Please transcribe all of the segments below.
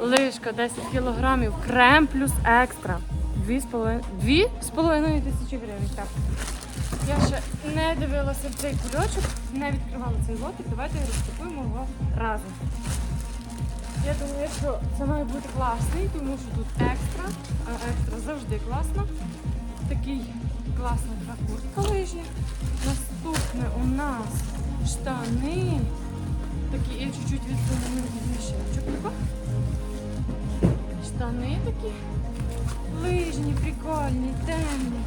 Лишка 10 кілограмів, крем плюс екстра. 2,5 тисячі гривень. Так. Я ще не дивилася цей кульочок, не відкривала цей лотик. Давайте розпакуємо його разом. Я думаю, що це має бути класний, тому що тут екстра, а екстра завжди класно. Такий класна така куртка лижня. Наступне у нас штани. Такі, я чуть-чуть відсуну мішечок. Тако. Штани такі лижні, прикольні, темні.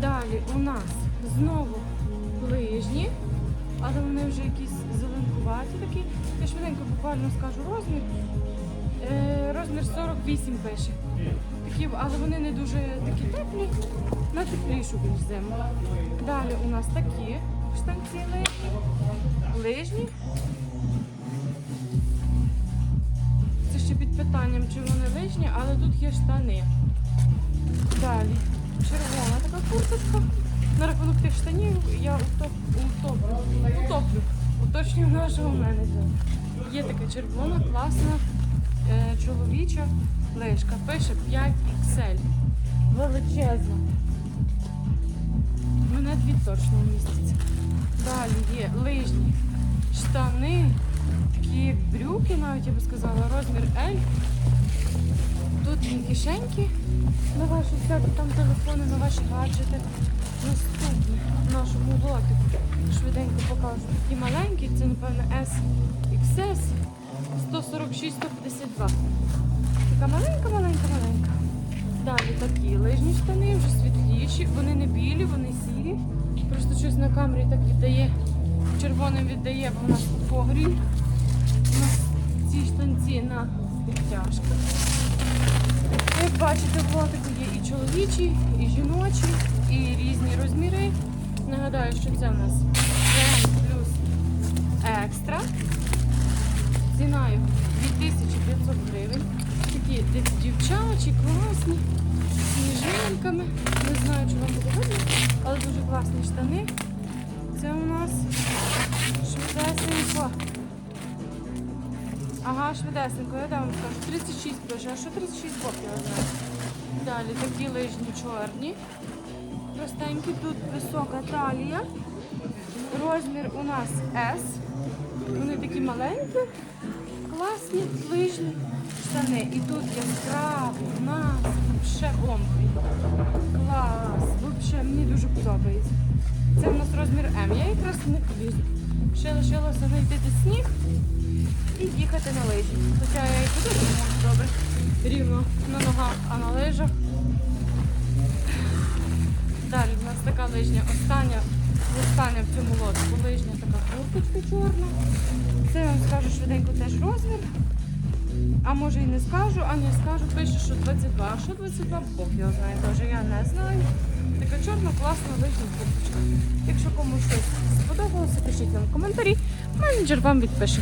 Далі у нас знову лижні, але вони вже якісь зеленкуваті такі. Я швиденько буквально скажу розмір. Е, розмір 48 пише. Такі, але вони не дуже такі теплі, на теплішу більш зиму. Далі у нас такі штанці лижні. Лижні. Це ще під питанням, чи вони лижні, але тут є штани. Далі червона така курточка. На рахунок тих штанів я утоп, утоплю, утоплю, уточнюю нашого менеджера. Є така червона, класна е, чоловіча лишка. Пише 5XL. Величезна. Мене дві точно містяться. Далі є лижні штани, такі брюки, навіть я би сказала, розмір L. Тут є кишеньки на ваші всякі там телефони, на ваші гаджети. Наступне в нашому лотику. Швиденько покажу. Такі маленькі, це, напевно, SXS 146-152. Така маленька, маленька, маленька. Далі такі лижні штани, вже світліші. На камері так віддає. Червоним віддає, бо в нас тут погрій. У нас ці штанці на підтяжках. Як бачите, в лотику є і чоловічі, і жіночі, і різні розміри. Нагадаю, що це у нас плюс екстра. Ціна його 2500 гривень. Такі дівчачі, класні, з сніжинками. Не знаю, чи вам буде видно, але дуже класні штани. Це у нас швидесенько. Ага, швидесенько, я вам скажу. 36 пише, а що 36 боків. Далі такі лижні чорні. Простенькі, тут висока талія. Розмір у нас S. Вони такі маленькі, класні, лижні штани. І тут яскравий, у нас взагалі бомбий. Клас, взагалі мені дуже подобається. Це у нас розмір М. Я якраз не полізу. Ще лишилося знайти де сніг і їхати на лижі. Хоча я і туди не можу добре. Рівно на ногах, а на лижах. Далі в нас така лижня остання, остання в цьому лотку лижня така курточка чорна. Це я вам скажу швиденько теж розмір. А може і не скажу, а не скажу, пише, що 22. А що 22? Бог його знає, теж я не знаю. Така чорна, класна лижня курточка. Якщо комусь щось сподобалося, пишіть нам в коментарі. Менеджер вам відпише.